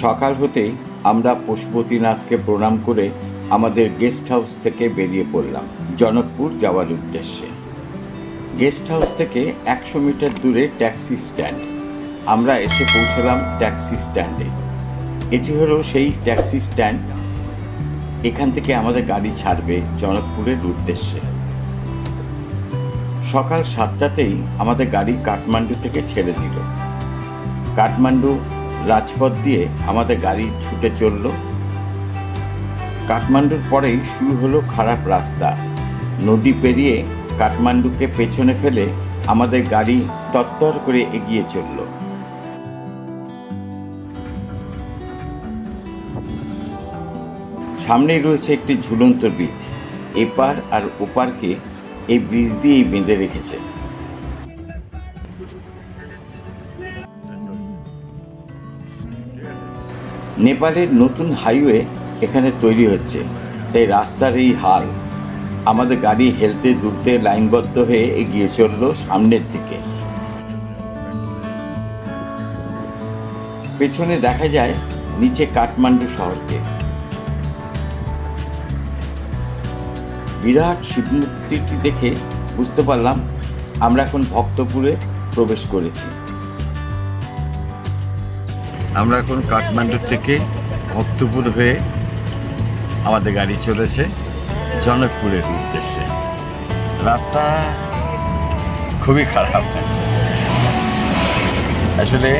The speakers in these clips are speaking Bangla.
সকাল হতেই আমরা পশুপতিনাথকে প্রণাম করে আমাদের গেস্ট হাউস থেকে বেরিয়ে পড়লাম, জনকপুর যাওয়ার উদ্দেশ্যে। গেস্ট হাউস থেকে একশো মিটার দূরে ট্যাক্সি স্ট্যান্ড। আমরা এসে পৌঁছলাম ট্যাক্সি স্ট্যান্ডে। এটি হলো সেই ট্যাক্সি স্ট্যান্ড। এখান থেকে আমাদের গাড়ি ছাড়বে জনকপুরের উদ্দেশ্যে। সকাল সাতটাতেই আমাদের গাড়ি কাঠমান্ডু থেকে ছেড়ে দিল। কাঠমান্ডু রাজপথ দিয়ে আমাদের গাড়ি ছুটে চলল। কাঠমান্ডুর পরেই শুরু হলো খারাপ রাস্তা। নদী পেরিয়ে কাঠমান্ডুকে পেছনে ফেলে আমাদের গাড়ি তত্তর করে এগিয়ে চলল। সামনেই রয়েছে একটি ঝুলন্ত ব্রিজ। এপার আর ওপারকে এই ব্রিজ দিয়েই বেঁধে রেখেছে। নেপালের নতুন হাইওয়ে এখানে তৈরি হচ্ছে। তাই রাস্তার এই হাল আমাদের গাড়ি হেলতে দুলতে লাইনবদ্ধ হয়ে এগিয়ে চলল সামনের দিকে। পেছনে দেখা যায় নিচে কাঠমান্ডু শহরকে। বিরাট শিবমূর্তিটি দেখে বুঝতে পারলাম আমরা এখন ভক্তপুরে প্রবেশ করেছি। আমরা এখন কাঠমান্ডু থেকে ভক্তপুর হয়ে আমাদের গাড়ি চলেছে জনকপুরের উদ্দেশ্যে। রাস্তা খুবই খারাপ। আসলে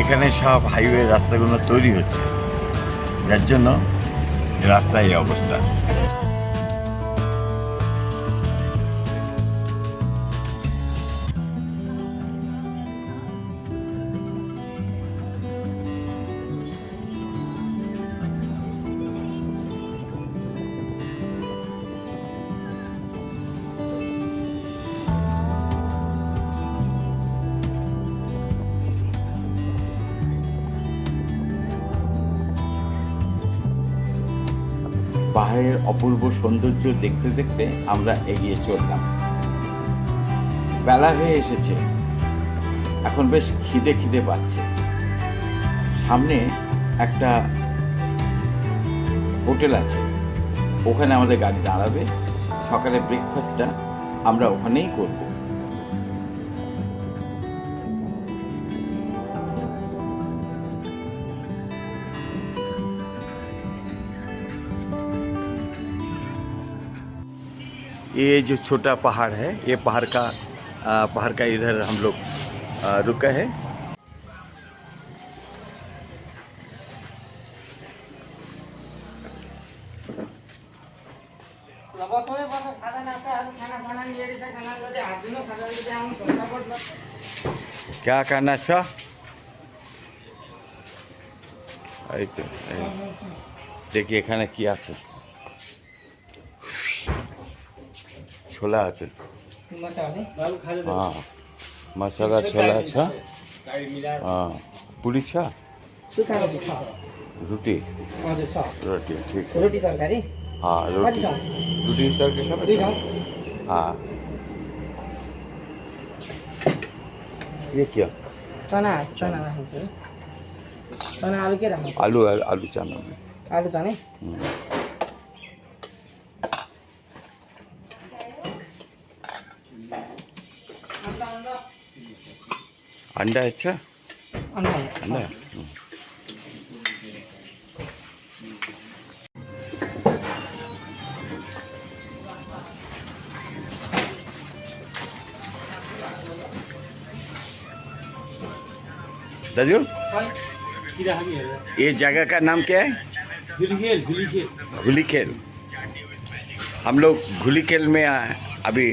এখানে সব হাইওয়ে রাস্তাগুলো তৈরি হচ্ছে। যার জন্য রাস্তায় এই অবস্থা। পাহাড়ের অপূর্ব সৌন্দর্য দেখতে দেখতে আমরা এগিয়ে চললাম। বেলা হয়ে এসেছে। এখন বেশ খিদে খিদে পাচ্ছে। সামনে একটা হোটেল আছে। ওখানে আমাদের গাড়ি দাঁড়াবে। সকালে ব্রেকফাস্টটা আমরা ওখানেই করব। ये जो छोटा पहाड़ है ये पहाड़ का आ, पहाड़ का इधर हम लोग आ, रुका है বছরে বছর খাতা নাস্তা আর খানা খানা নিয়ে গেছে খানা যদি হাত দিনও খানা যদি আমি সস্তা পড়লো क्या करना छ এই তো এই। দেখি এখানে কি আছে छोला আছে। হ্যাঁ মশালা ছোলা আছে। হ্যাঁ, পুরি ছা? রুটি? রুটি ঠিক। রুটি হ্যাঁ রুটি। রুটি তরকারি খাবে? হ্যাঁ। ये क्या चना चना चना চানা के रहा चना अंडा अच्छा? अन्डा अंडा दाजू? ये जगह का नाम क्या है? घुली खेल हम लोग घुली खेल में अभी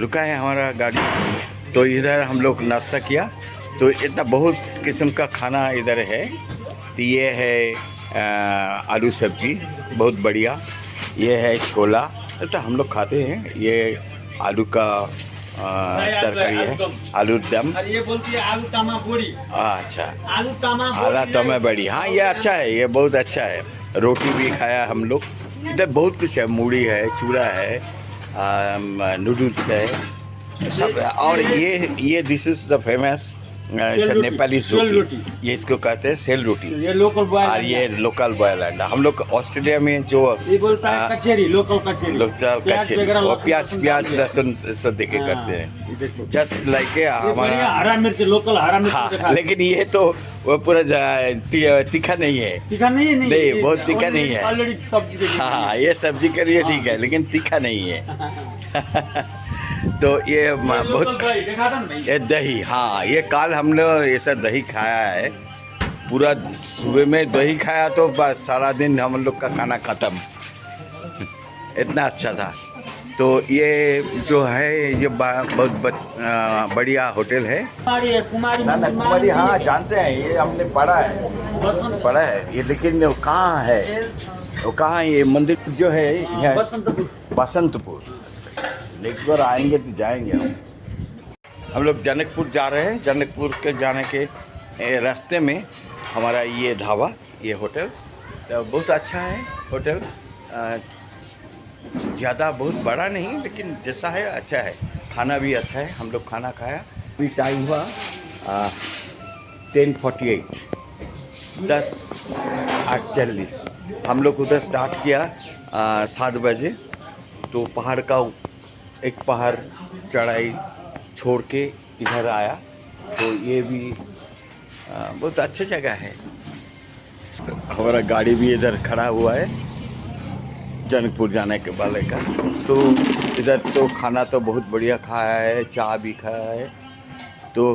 रुका है हमारा गाड़ी। तो इधर हम लोग नाश्ता किया। तो इतना बहुत किस्म का खाना इधर है। तो ये है आलू सब्ज़ी, बहुत बढ़िया। ये है छोला। तो हम लोग खाते हैं। ये आलू का तरकारी है। आलू दम। है अच्छा। आलू तामा तो बड़ी हाँ ये अच्छा है। ये बहुत अच्छा है। रोटी भी खाया हम लोग। इधर बहुत कुछ है। मूढ़ी है, चूड़ा है नूडल्स है। सब और ये ये this is the famous roti, Nepali रोटी। ये इसको कहते हैं सेल रोटी। ये लोकल बॉय और ये लोकल बॉयल अंडा हम लोग ऑस्ट्रेलिया में जो ये बोलता है कचेरी लोकल कचेरी लोकल कचेरी और प्याज प्याज लहसुन सब दे के हाँ, करते हैं। जस्ट लाइक हमारा हरा मिर्च लोकल हरा मिर्च हाँ लेकिन ये तो वो पूरा तीखा नहीं है। तीखा नहीं है नहीं नहीं, बहुत तीखा नहीं है। ऑलरेडी सब्ज़ी हाँ ये सब्ज़ी के लिए ठीक है। लेकिन तीखा नहीं है। तो ये ये बहुत ये दही हाँ ये काल हमने ऐसा दही खाया है। पूरा सुबह में दही खाया तो बस सारा दिन हम लोग का खाना खत्म। इतना अच्छा था। तो ये जो है ये बहुत बढ़िया होटल है। कुमारी कुमारी ना ना कुमारी हाँ जानते हैं ये हमने पढ़ा है। पढ़ा है ये लेकिन वो कहाँ है? वो कहाँ ये मंदिर जो है यहाँ बसंतपुर। बसंतपुर। एक बार आएँगे तो जाएँगे हम। हम लोग जनकपुर जा रहे हैं। जनकपुर के जाने के रास्ते में हमारा ये ढाबा, ये होटल तो बहुत अच्छा है होटल। ज़्यादा बहुत बड़ा नहीं, लेकिन जैसा है अच्छा है। खाना भी अच्छा है। हम लोग खाना खाया। अभी टाइम हुआ टेन फोर्टी एट दस आठ चालीस हम लोग उधर स्टार्ट किया सात बजे। तो पहाड़ का एक पहाड़ चढ़ाई छोड़ के इधर आया तो ये भी बहुत अच्छी जगह है। हमारा गाड़ी भी इधर खड़ा हुआ है, जनकपुर जाने के वाले का। तो इधर तो खाना तो बहुत बढ़िया खाया है, चाय भी खाया है। तो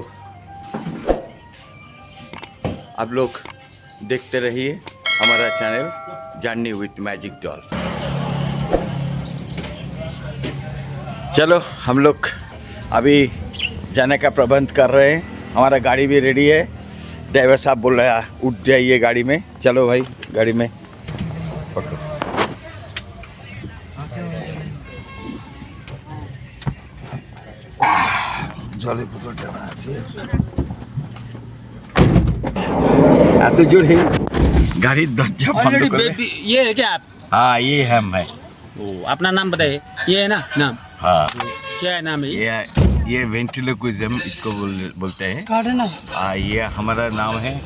आप लोग देखते रहिए हमारा चैनल, जाननी विथ मैजिक डॉल। चलो हम लोग अभी जाने का प्रबंध कर रहे हैं हमारा गाड़ी भी रेडी है ड्राइवर साहब बोल रहे हैं उठ जाइए गाड़ी में चलो भाई गाड़ी में पकड़ो জলে পুকুরটা আছে এত জোর হে গাড়ির দরজা বন্ধ ऑलरेडी করে बेटी ये है क्या आप हाँ ये हम है ओ, अपना नाम बताइए ये है ना नाम हाँ। क्या है नाम है ये? ये वेंटिलोक्विज्म इसको बोल, बोलते हैं। कार्ड है ना ये हमारा नाम है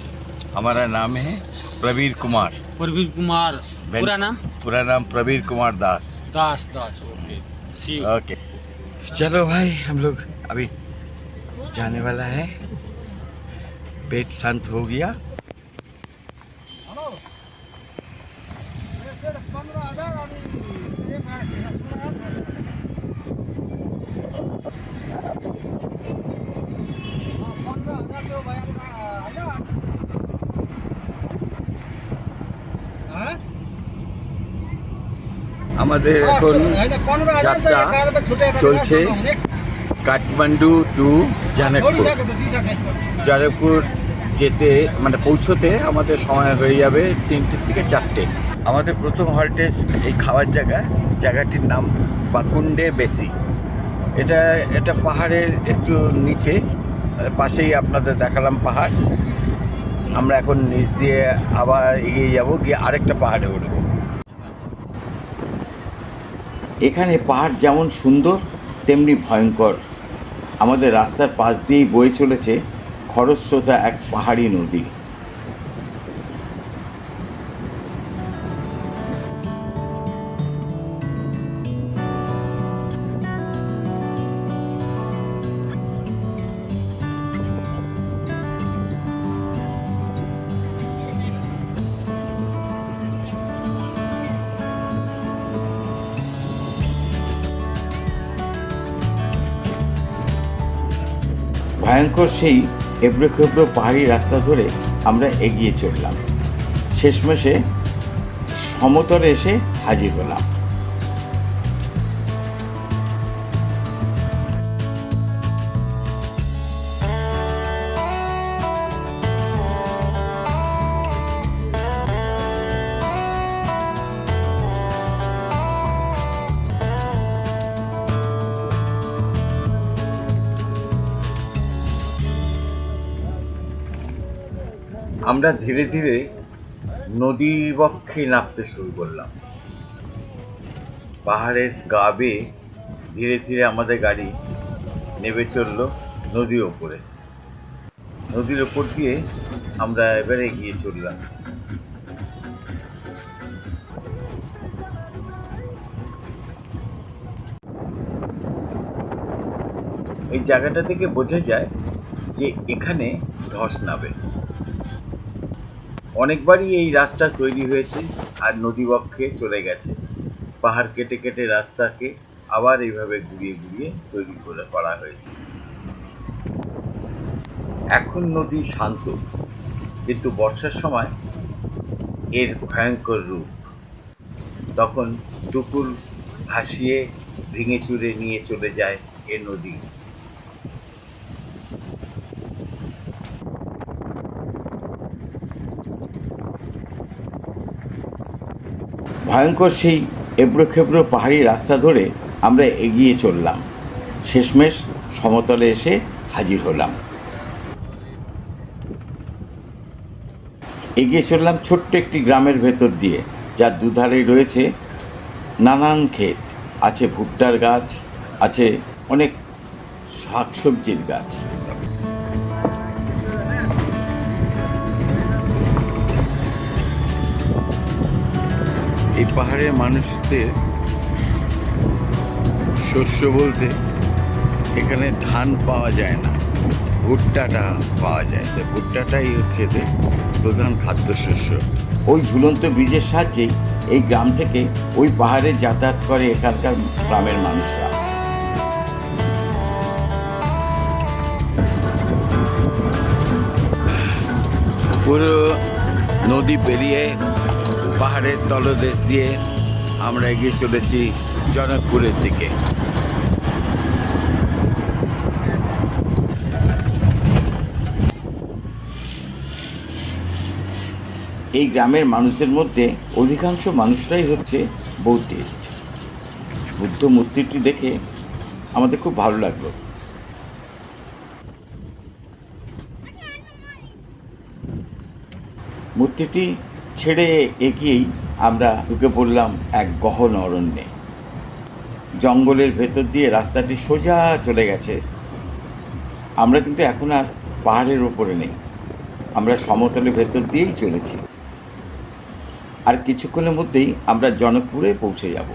हमारा नाम है प्रवीर कुमार। प्रवीर कुमार। पूरा नाम? पूरा नाम Praveer Kumar Das. Das Das okay. See okay. चलो भाई हम लोग अभी जाने वाला है। पेट शांत हो गया। আমাদের এখন যাত্রা চলছে কাঠমান্ডু টু জানকপুর। জানকপুর যেতে মানে পৌঁছতে আমাদের সময় হয়ে যাবে তিনটের থেকে চারটে। আমাদের প্রথম হল্টেজ এই খাওয়ার জায়গা, জায়গাটির নাম বাকুন্ডে বেসি। এটা এটা পাহাড়ের একটু নিচে পাশেই আপনাদের দেখালাম পাহাড়। আমরা এখন নিচ দিয়ে আবার এগিয়ে যাব, গিয়ে আরেকটা পাহাড়ে উঠব। এখানে পাহাড় যেমন সুন্দর, তেমনি ভয়ঙ্কর। আমাদের রাস্তার পাশ দিয়েই বয়ে চলেছে খরস্রোতা এক পাহাড়ি নদী। ভয়ঙ্কর সেই এবড়ো খেবড়ো পাহাড়ি রাস্তা ধরে আমরা এগিয়ে চললাম। শেষমেশে সমতলে এসে হাজির হলাম। আমরা ধীরে ধীরে নদী বক্ষে নামতে শুরু করলাম। পাহাড়ের গা বেয়ে ধীরে ধীরে আমাদের গাড়ি নেমে চলল নদীর ওপরে। নদীর ওপর দিয়ে আমরা এবারে এগিয়ে চললাম। এই জায়গাটা থেকে বোঝা যায় যে এখানে ধস নাবে অনেকবারই এই রাস্তা তৈরি হয়েছে আর নদীবক্ষে চলে গেছে। পাহাড় কেটে কেটে রাস্তাকে আবার এইভাবে ঘুরিয়ে ঘুরিয়ে তৈরি করে করা হয়েছে। এখন নদী শান্ত, কিন্তু বর্ষার সময় এর ভয়ঙ্কর রূপ। তখন টুকুর ভাসিয়ে ভেঙে চুরে নিয়ে চলে যায় এ নদী। ভয়ঙ্কর সেই এবড়ো খেবড়ো পাহাড়ি রাস্তা ধরে আমরা এগিয়ে চললাম। শেষমেশ সমতলে এসে হাজির হলাম। এগিয়ে চললাম ছোট্ট একটি গ্রামের ভেতর দিয়ে, যার দুধারে রয়েছে নানান ক্ষেত। আছে ভুট্টার গাছ, আছে অনেক শাকসবজির গাছ। এই পাহাড়ের মানুষদের শস্য বলতে এখানে ধান পাওয়া যায় না ভুট্টাটা পাওয়া যায়। তো ভুট্টাটাই হচ্ছে এদের প্রধান খাদ্যশস্য। ওই ঝুলন্ত ব্রিজের সাহায্যেই এই গ্রাম থেকে ওই পাহাড়ে যাতায়াত করে এখানকার গ্রামের মানুষরা। পুরো নদী পেরিয়ে পাহাড়ের তলদেশ দিয়ে আমরা এগিয়ে চলেছি জনকপুরের দিকে। এই গ্রামের মানুষদের মধ্যে অধিকাংশ মানুষরাই হচ্ছে বৌদ্ধিস্ট। বুদ্ধ মূর্তিটি দেখে আমাদের খুব ভালো লাগল। মূর্তিটি ছেড়ে এগিয়েই আমরা ঢুকে পড়লাম এক গহন অরণ্যে। জঙ্গলের ভেতর দিয়ে রাস্তাটি সোজা চলে গেছে। আমরা কিন্তু এখন আর পাহাড়ের ওপরে নেই। আমরা সমতলের ভেতর দিয়েই চলেছি। আর কিছুক্ষণের মধ্যেই আমরা জনকপুরে পৌঁছে যাব।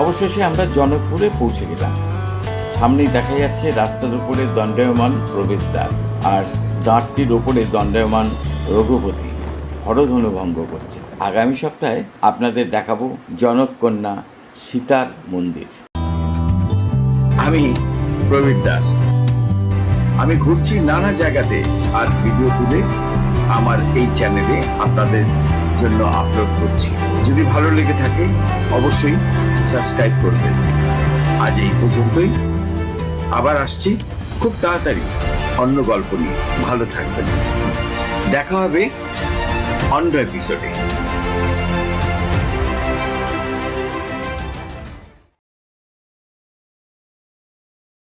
অবশেষে আমরা জনকপুরে পৌঁছে গেলাম। সামনেই দেখা যাচ্ছে রাস্তার উপরে দণ্ডায়মান প্রবেশদ্বার আর দাঁতটির ওপরে দণ্ডায়মান রঘুপতি হরধনু ভঙ্গ করছে। আগামী সপ্তাহে আপনাদের দেখাবো জনককন্যা সীতার মন্দির। আমি প্রবীর দাস। আমি ঘুরছি নানা জায়গাতে আর ভিডিও তুলে আমার এই চ্যানেলে আপনাদের জন্য আপলোড করছি। যদি ভালো লেগে থাকে, অবশ্যই সাবস্ক্রাইব করবেন। আজ এই পর্যন্তই। আবার আসছি খুব তাড়াতাড়ি অন্য গল্প নিয়ে। ভালো থাকবেন। দেখা হবে অন্য এপিসোডে